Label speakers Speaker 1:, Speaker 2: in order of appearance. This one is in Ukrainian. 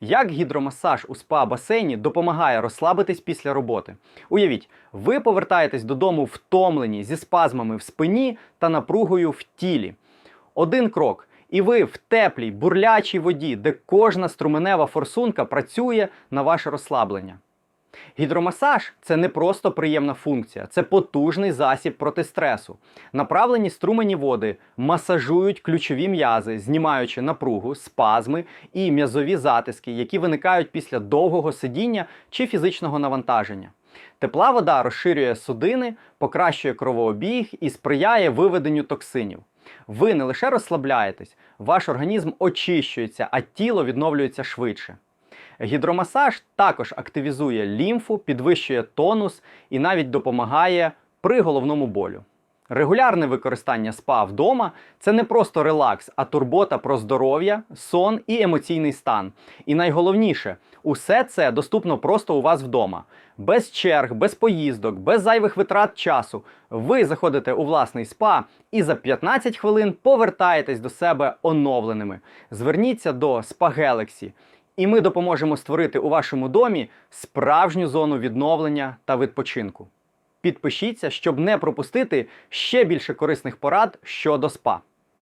Speaker 1: Як гідромасаж у спа-басейні допомагає розслабитись після роботи? Уявіть, ви повертаєтесь додому втомлені зі спазмами в спині та напругою в тілі. Один крок, і ви в теплій, бурлячій воді, де кожна струменева форсунка працює на ваше розслаблення. Гідромасаж це не просто приємна функція, це потужний засіб проти стресу. Направлені струмені води масажують ключові м'язи, знімаючи напругу, спазми і м'язові затиски, які виникають після довгого сидіння чи фізичного навантаження. Тепла вода розширює судини, покращує кровообіг і сприяє виведенню токсинів. Ви не лише розслабляєтесь, ваш організм очищується, а тіло відновлюється швидше. Гідромасаж також активізує лімфу, підвищує тонус і навіть допомагає при головному болю. Регулярне використання спа вдома це не просто релакс, а турбота про здоров'я, сон і емоційний стан. І найголовніше, усе це доступно просто у вас вдома. Без черг, без поїздок, без зайвих витрат часу. Ви заходите у власний спа і за 15 хвилин повертаєтесь до себе оновленими. Зверніться до Spa Galaxy, і ми допоможемо створити у вашому домі справжню зону відновлення та відпочинку. Підпишіться, щоб не пропустити ще більше корисних порад щодо спа.